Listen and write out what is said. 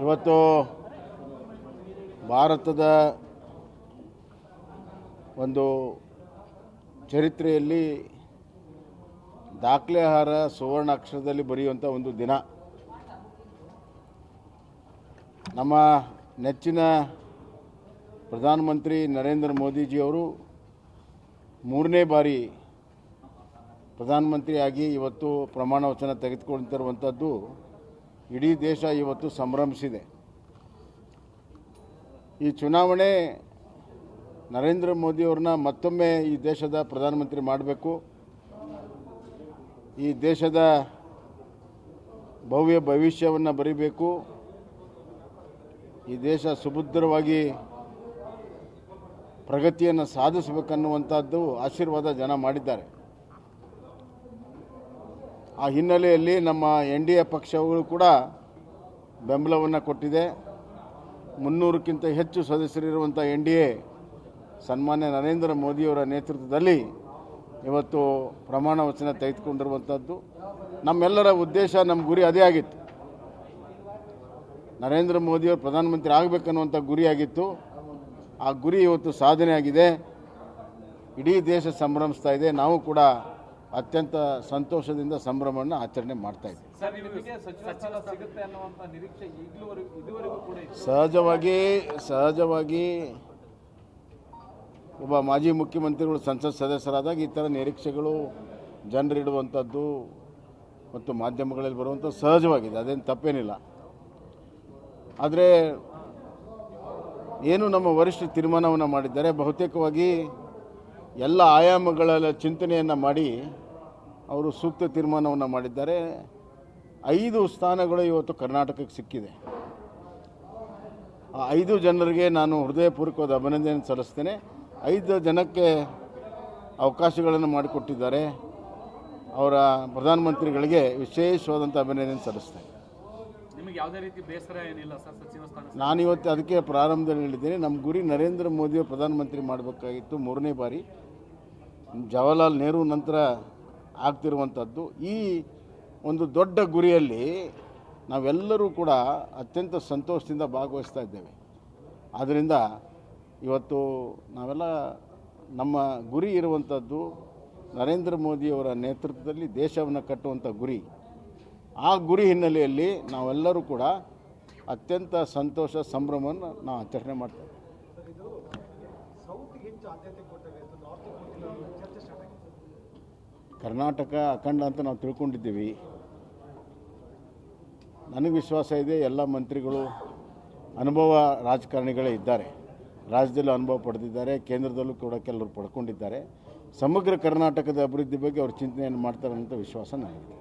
ಇವತ್ತು ಭಾರತದ ಒಂದು ಚರಿತ್ರೆಯಲ್ಲಿ ದಾಖಲೆಹಾರ ಸುವರ್ಣ ಅಕ್ಷರದಲ್ಲಿ ಬರೆಯುವಂಥ ಒಂದು ದಿನ. ನಮ್ಮ ನೆಚ್ಚಿನ ಪ್ರಧಾನಮಂತ್ರಿ ನರೇಂದ್ರ ಮೋದಿಜಿಯವರು ಮೂರನೇ ಬಾರಿ ಪ್ರಧಾನಮಂತ್ರಿಯಾಗಿ ಇವತ್ತು ಪ್ರಮಾಣ ವಚನ ತೆಗೆದುಕೊಳ್ತಿರುವಂಥದ್ದು ಇಡೀ ದೇಶ ಇವತ್ತು ಸಂಭ್ರಮಿಸಿದೆ. ಈ ಚುನಾವಣೆ ನರೇಂದ್ರ ಮೋದಿಯವ್ರನ್ನ ಮತ್ತೊಮ್ಮೆ ಈ ದೇಶದ ಪ್ರಧಾನಮಂತ್ರಿ ಮಾಡಬೇಕು. ಈ ದೇಶದ ಭವ್ಯ ಭವಿಷ್ಯವನ್ನು ಬರೀಬೇಕು. ಈ ದೇಶ ಸುಭದ್ರವಾಗಿ ಪ್ರಗತಿಯನ್ನು ಸಾಧಿಸಬೇಕನ್ನುವಂಥದ್ದು ಆಶೀರ್ವಾದ ಜನ ಮಾಡಿದ್ದಾರೆ. ಆ ಹಿನ್ನೆಲೆಯಲ್ಲಿ ನಮ್ಮ ಎನ್ ಡಿ ಎ ಪಕ್ಷಗಳು ಕೂಡ ಬೆಂಬಲವನ್ನು ಕೊಟ್ಟಿದೆ. ಮುನ್ನೂರಕ್ಕಿಂತ ಹೆಚ್ಚು ಸದಸ್ಯರಿರುವಂಥ ಎನ್ ಡಿ ಎ, ಸನ್ಮಾನ್ಯ ನರೇಂದ್ರ ಮೋದಿಯವರ ನೇತೃತ್ವದಲ್ಲಿ ಇವತ್ತು ಪ್ರಮಾಣ ವಚನ ತೆಗೆದುಕೊಂಡಿರುವಂಥದ್ದು ನಮ್ಮೆಲ್ಲರ ಉದ್ದೇಶ ನಮ್ಮ ಗುರಿ ಅದೇ ಆಗಿತ್ತು. ನರೇಂದ್ರ ಮೋದಿಯವರು ಪ್ರಧಾನಮಂತ್ರಿ ಆಗಬೇಕನ್ನುವಂಥ ಗುರಿಯಾಗಿತ್ತು ಆ ಗುರಿ ಇವತ್ತು ಸಾಧನೆ ಆಗಿದೆ ಇಡೀ ದೇಶ ಸಂಭ್ರಮಿಸ್ತಾ ಇದೆ. ನಾವು ಕೂಡ ಅತ್ಯಂತ ಸಂತೋಷದಿಂದ ಸಂಭ್ರಮವನ್ನು ಆಚರಣೆ ಮಾಡ್ತಾ ಇದ್ದೀವಿ. ಸಹಜವಾಗಿ ಸಹಜವಾಗಿ ಒಬ್ಬ ಮಾಜಿ ಮುಖ್ಯಮಂತ್ರಿಗಳು ಸಂಸತ್ ಸದಸ್ಯರಾದಾಗ ಈ ಥರ ನಿರೀಕ್ಷೆಗಳು ಜನರಿಡುವಂಥದ್ದು ಮತ್ತು ಮಾಧ್ಯಮಗಳಲ್ಲಿ ಬರುವಂಥ ಸಹಜವಾಗಿದೆ ಅದೇನು ತಪ್ಪೇನಿಲ್ಲ. ಆದರೆ ಏನು ನಮ್ಮ ವರಿಷ್ಠ ತೀರ್ಮಾನವನ್ನು ಮಾಡಿದ್ದಾರೆ ಬಹುತೇಕವಾಗಿ ಎಲ್ಲ ಆಯಾಮಗಳ ಚಿಂತನೆಯನ್ನು ಮಾಡಿ ಅವರು ಸೂಕ್ತ ತೀರ್ಮಾನವನ್ನು ಮಾಡಿದ್ದಾರೆ. ಐದು ಸ್ಥಾನಗಳು ಇವತ್ತು ಕರ್ನಾಟಕಕ್ಕೆ ಸಿಕ್ಕಿದೆ. ಆ ಐದು ಜನರಿಗೆ ನಾನು ಹೃದಯಪೂರ್ವಕವಾದ ಅಭಿನಂದನೆ ಸಲ್ಲಿಸ್ತೇನೆ. ಐದು ಜನಕ್ಕೆ ಅವಕಾಶಗಳನ್ನು ಮಾಡಿಕೊಟ್ಟಿದ್ದಾರೆ. ಅವರ ಪ್ರಧಾನಮಂತ್ರಿಗಳಿಗೆ ವಿಶೇಷವಾದಂಥ ಅಭಿನಂದನೆ ಸಲ್ಲಿಸ್ತೇನೆ. ನಿಮಗೆ ಯಾವುದೇ ರೀತಿ ಬೇಸರ ಏನಿಲ್ಲ ಸರ್ ಸಚಿವ ಸ್ಥಾನ ನಾನು ಇವತ್ತು ಅದಕ್ಕೆ ಪ್ರಾರಂಭದಲ್ಲಿ ಹೇಳಿದ್ದೇನೆ. ನಮ್ಮ ಗುರಿ ನರೇಂದ್ರ ಮೋದಿಯವರು ಪ್ರಧಾನಮಂತ್ರಿ ಮಾಡಬೇಕಾಗಿತ್ತು ಮೂರನೇ ಬಾರಿ. ಜವಾಹರ್ಲಾಲ್ ನೆಹರು ನಂತರ ಆಗ್ತಿರುವಂಥದ್ದು. ಈ ಒಂದು ದೊಡ್ಡ ಗುರಿಯಲ್ಲಿ ನಾವೆಲ್ಲರೂ ಕೂಡ ಅತ್ಯಂತ ಸಂತೋಷದಿಂದ ಭಾಗವಹಿಸ್ತಾ ಇದ್ದೇವೆ. ಆದ್ದರಿಂದ ಇವತ್ತು ನಾವೆಲ್ಲ ನಮ್ಮ ಗುರಿ ಇರುವಂಥದ್ದು ನರೇಂದ್ರ ಮೋದಿಯವರ ನೇತೃತ್ವದಲ್ಲಿ ದೇಶವನ್ನು ಕಟ್ಟುವಂಥ ಗುರಿ. ಆ ಗುರಿ ಹಿನ್ನೆಲೆಯಲ್ಲಿ ನಾವೆಲ್ಲರೂ ಕೂಡ ಅತ್ಯಂತ ಸಂತೋಷ ಸಂಭ್ರಮವನ್ನು ನಾವು ಆಚರಣೆ ಮಾಡ್ತೇವೆ ಕರ್ನಾಟಕ ಅಖಂಡ ಅಂತ ನಾವು ತಿಳ್ಕೊಂಡಿದ್ದೀವಿ. ನನಗೆ ವಿಶ್ವಾಸ ಇದೆ, ಎಲ್ಲ ಮಂತ್ರಿಗಳು ಅನುಭವ ರಾಜಕಾರಣಿಗಳೇ ಇದ್ದಾರೆ. ರಾಜ್ಯದಲ್ಲೂ ಅನುಭವ ಪಡೆದಿದ್ದಾರೆ, ಕೇಂದ್ರದಲ್ಲೂ ಕೂಡ ಕೆಲವರು ಪಡ್ಕೊಂಡಿದ್ದಾರೆ. ಸಮಗ್ರ ಕರ್ನಾಟಕದ ಅಭಿವೃದ್ಧಿ ಬಗ್ಗೆ ಅವರು ಚಿಂತನೆಯನ್ನು ಮಾಡ್ತಾರೆ ಅಂತ ವಿಶ್ವಾಸ ನನಗಿದೆ.